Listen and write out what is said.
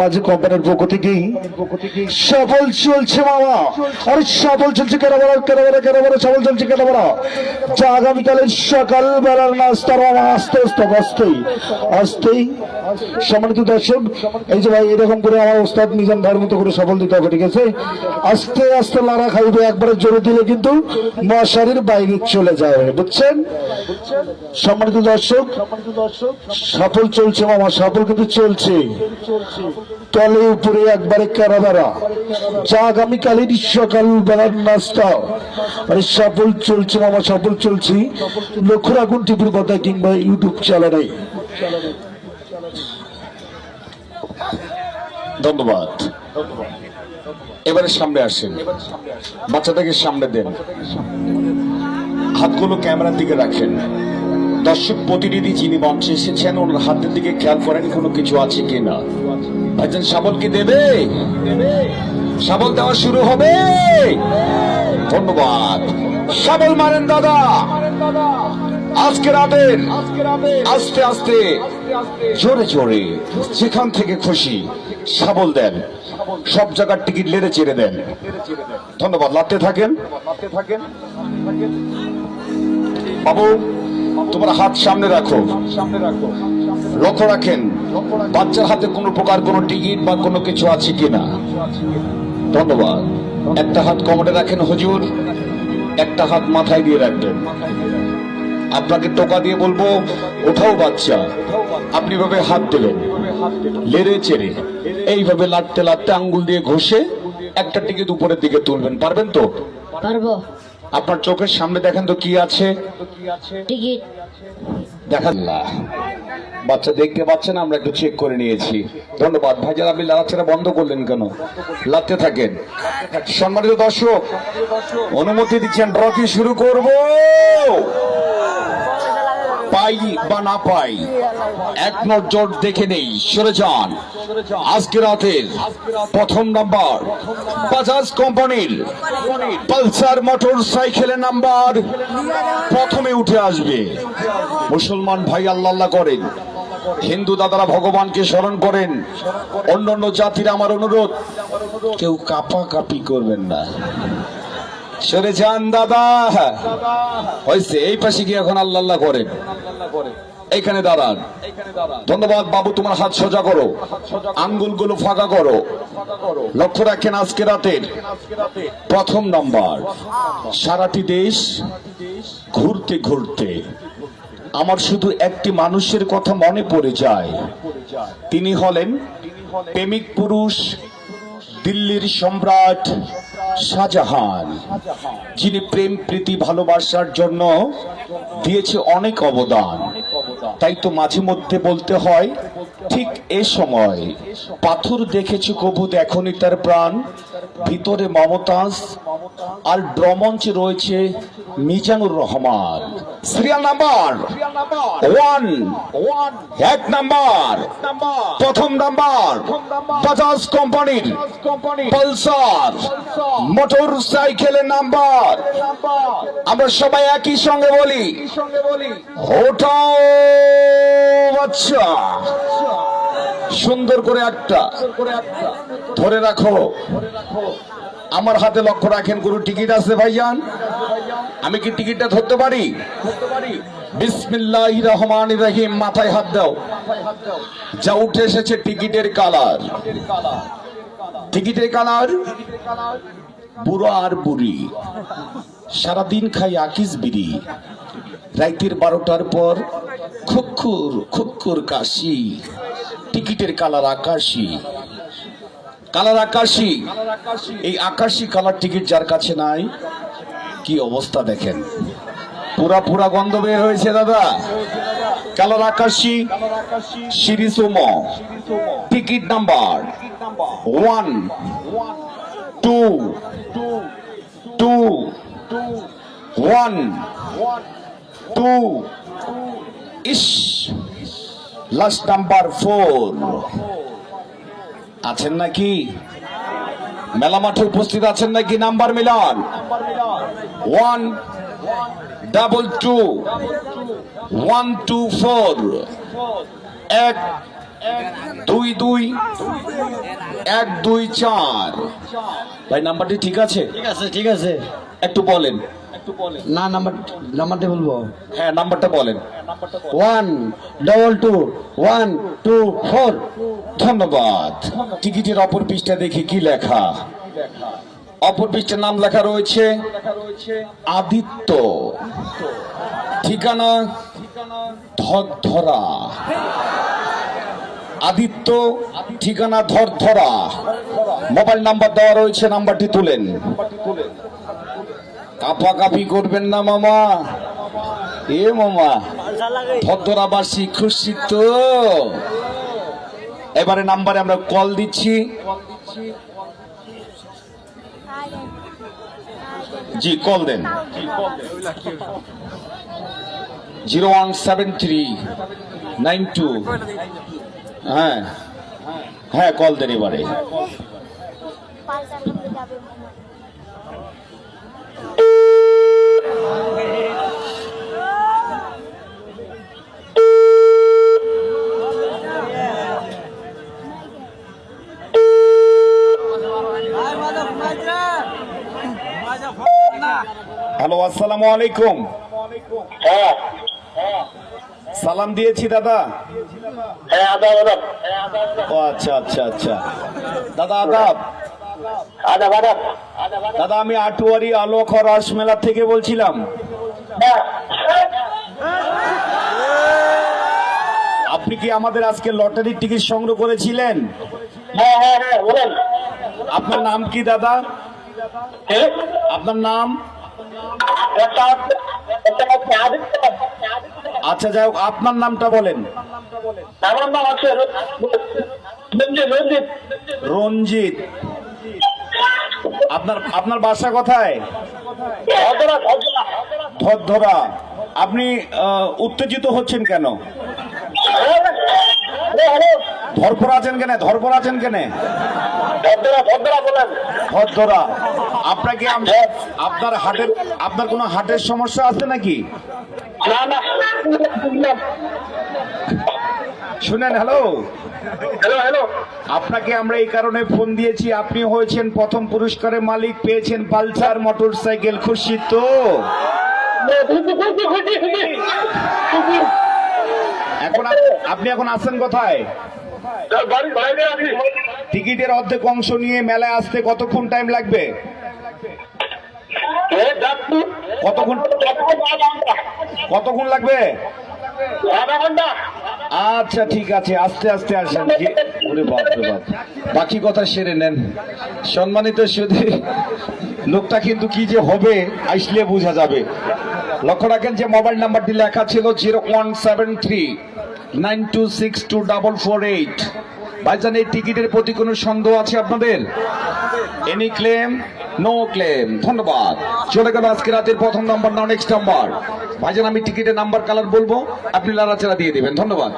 মাঝে কোম্পানির পক্ষ থেকেই সফল চলছে মামা। আরে সফল চলছে কেন বলো কেন বলো কেন বলো সফল চলছে কেন বলো যা আগামীকালের সকাল বেলার নাস্তার মামা আস্তে আস্তে আসতেই আসতেই সম্মানিত দর্শক, এই যে ভাই, এরকম করে আমার ওস্তাদ নিজাম ভাইয়ের মতো করে সফল দিতে হবে, ঠিক আছে? আস্তে আস্তে লারা খাইবে, একবারে জোরে দিলে কিন্তু মশারির বাইরে চলে যাবে, বুঝছেন? সম্মানিত দর্শক, সফল চলছে মামা, সফল কিন্তু চলছে। তলে উপরে একবারে কেরাদারা যা আগামীকালের সকাল বেলার নাস্তা। আরে, সফল চলছে মামা, সফল চলছি। লক্ষ্য রাখুন টিভির কথা কিংবা ইউটিউব চ্যানেলে। ধন্যবাদ। এবারে সামনে আসেন। বাচ্চাটাকে সামনে দেন। হাতগুলো ক্যামেরার দিকে রাখেন। দর্শক প্রতিনিধি যিনি মঞ্চে এসেছেন, ওনার হাতের দিকে খেয়াল করেন কোনো কিছু আছে কিনা। ভাইজান শাবল কি দেবে। শাবল দেওয়া শুরু হবে। ধন্যবাদ। শাবল মারেন দাদা। আজকে রাতের, আস্তে আস্তে, জোরে জোরে, যেখান থেকে খুশি শাবল দেন। সব জায়গার টিকিট লেড়ে চেড়ে দেন। ধন্যবাদ। লাতে থাকেন। বাবু, তোমার হাত সামনে রাখো সামনে রাখো। লক্ষ্য রাখেন বাচ্চার হাতে কোনো প্রকার কোনো টিকিট বা কোনো কিছু আছে কিনা। ধন্যবাদ। একটা হাত কমরে রাখেন হুজুর একটা হাত মাথায় দিয়ে রাখবেন। আপনাকে টোকা দিয়ে বলব ওঠাও বাচ্চা আপনি ভাবে হাত দিলেন। লেড়ে চেড়ে এইভাবে লাটতে লাটতে আঙ্গুল দিয়ে ঘষে একটা টিকিট উপরের দিকে তুলবেন পারবেন তো? পারব। আপনার চোখের সামনে দেখেন তো কি আছে? টিকিট। দেখান বাচ্চা দেখতে পাচ্ছেন, আমরা একটু চেক করে নিয়েছি। ধন্যবাদ। ভাইজান আপনি লাড়াচাড়া বন্ধ করলেন কেন? লাগতে থাকেন। সম্মানিত দর্শক, অনুমতি দিচ্ছেন কি শুরু করব। পাই বা না পাই, এক নজর দেখে নেই, সরে যান। আজকে রাতের প্রথম নাম্বার, বাজাজ কোম্পানির পালসার মোটর সাইকেলের নাম্বার প্রথমে উঠে আসবে। মুসলমান ভাই আল্লাহ করেন, হিন্দু দাদারা ভগবানকে স্মরণ করেন, অন্যান্য জাতির আমার অনুরোধ, কেউ কাপা কাপি করবেন না। সরে যান দাদা। হয়েছে এই পাশে গিয়ে এখন আল্লাহ আল্লাহ করেন। এইখানে দাঁড়ান। ধন্যবাদ বাবু, তোমার হাত সোজা করো। আঙ্গুলগুলো ফাঁকা করো। লক্ষ্য রাখেন আজকে রাতের প্রথম নাম্বার। সারাটি দেশ ঘুরতে ঘুরতে, আমার শুধু একটি মানুষের কথা মনে পড়ে যায়। তিনি হলেন প্রেমিক পুরুষ দিল্লির সম্রাট শাহজাহান, যিনি প্রেম, প্রীতি, ভালোবাসার জন্য দিয়েছে অনেক অবদান। তাই তো মাঝে মধ্যে বলতে হয়, ঠিক এ সময় পাথর দেখেছে কবু দেখনি তার প্রাণ। ভিতরে মমতাজ আর ব্রমঞ্চ রয়েছে Mizanur Rahman. Serial number one. এক নাম্বার। প্রথম নাম্বার বাজাজ কোম্পানির পালসার মোটর সাইকেলের নাম্বার। আমরা সবাই একই সঙ্গে বলি ওটাও বাচ্চা। সুন্দর করে একটা ধরে রাখো। আমার হাতে লক্ষ্য রাখেন, কোনো টিকিট আছে ভাইজান? আমি কি টিকিটটা ধরতে পারি? বিসমিল্লাহ রহমান রহিম, মাথায় হাত দাও। যা উঠে এসেছে টিকিটের কালার। টিকিটের কালার? বুড়ো আর বুড়ি। সারাদিন খাই আকিস বিড়ি। রাইতের বারোটার পর খুক্কুর খুক্কুর কাশি। টিকিটের কালার আকাশি। কালার আকাশি। এই আকাশি কালার টিকিট যার কাছে নাই অবস্থা দেখেন? পুরা পুরা গন্ধ বের হয়েছে দাদা। কালার আকাশি series ticket number one, two two, one, two. ইস, লাস্ট নাম্বার ফোর। আছেন নাকি? মেলা মাঠে উপস্থিত আছেন নাকি number Milan? One double two one two four এক দুই দুই এক দুই চার। ভাই নাম্বারটি ঠিক আছে? ঠিক আছে ঠিক আছে। একটু বলেন। না নাম্বার নাম্বারটা বলব হ্যাঁ নাম্বারটা বলেন। One double two one two four ধন্যবাদ। টিকিটের অপর পৃষ্ঠা দেখি কি লেখা? অপর পৃষ্ঠার নাম লেখা রয়েছে আদিত্য। ঠিকানা ধরধরা। আদিত্য, ঠিকানা ধরধরা। মোবাইল নাম্বার দেওয়া রয়েছে, নাম্বারটি তুলেন। কাপাকাপি করবেন না মামা। এ মামা ধরধরা বাসী খুশি তো। এবারে নাম্বারে আমরা কল দিচ্ছি। জি কল দেন zero one seven three nine two হ্যাঁ হ্যাঁ কল দেন এবারে পাল্টানো যাবে মনে হয়। হ্যালো আসসালামু আলাইকুম। সালাম দিয়েছি দাদা। ও আচ্ছা আচ্ছা আচ্ছা। দাদা আদাব। দাদা আমি আটুয়ারি আলোক রস মেলা থেকে বলছিলাম। আপনি কি আমাদের আজকে লটারির টিকিট সংগ্রহ করেছিলেন? আপনার নাম কি দাদা? আপনার নাম? আচ্ছা যাই হোক আপনার নামটা বলেন। আমার নাম আছে রঞ্জিত। আপনার আপনার বাসা কোথায়? ধরধরা আপনি উত্তেজিত হচ্ছেন কেন? ধরপর আছেন কেন ধরপর আছেন কেন? ভদ্রা ভদ্রা বলেন। ধরধরা আপনাকে আম- আপনার হাটের আপনার কোনো হাটের সমস্যা আছে নাকি? না না। শুনেন হ্যালো? Hello hello. আপনাকে আমরা এই কারণে ফোন দিয়েছি আপনি হয়েছেন প্রথম পুরস্কারের মালিক পেয়েছেন পালসার মোটর সাইকেল খুশি তো? খুশি খুশি খুশি খুশি খুশি এখন আপ- আপনি এখন আসছেন কোথায়? টিকিটের অর্ধেক অংশ নিয়ে মেলায় আসতে কতক্ষণ টাইম লাগবে? কতক্ষণ? কতক্ষণ লাগবে? আচ্ছা ঠিক আছে আস্তে আস্তে আসেন। বাকি কথা সেরে নেন। সম্মানিত শুধু লোকটা কিন্তু কি যে হবে আসলে বোঝা যাবে। লক্ষ্য রাখেন যে মোবাইল নাম্বারটি লেখা ছিল zero one seven three. Nine two six two double four eight. ভাইজান, এই টিকিটের প্রতি কোনো সন্দেহ আছে আপনাদের? এনি ক্লেম নো ক্লেম ধন্যবাদ। চলে গেল আজকে রাতের প্রথম নাম্বার না নেক্সট নাম্বার ভাইজান, আমি টিকিটের নাম্বার কালার বলব। আপনি লাড়াচাড়া দিয়ে দেবেন। ধন্যবাদ।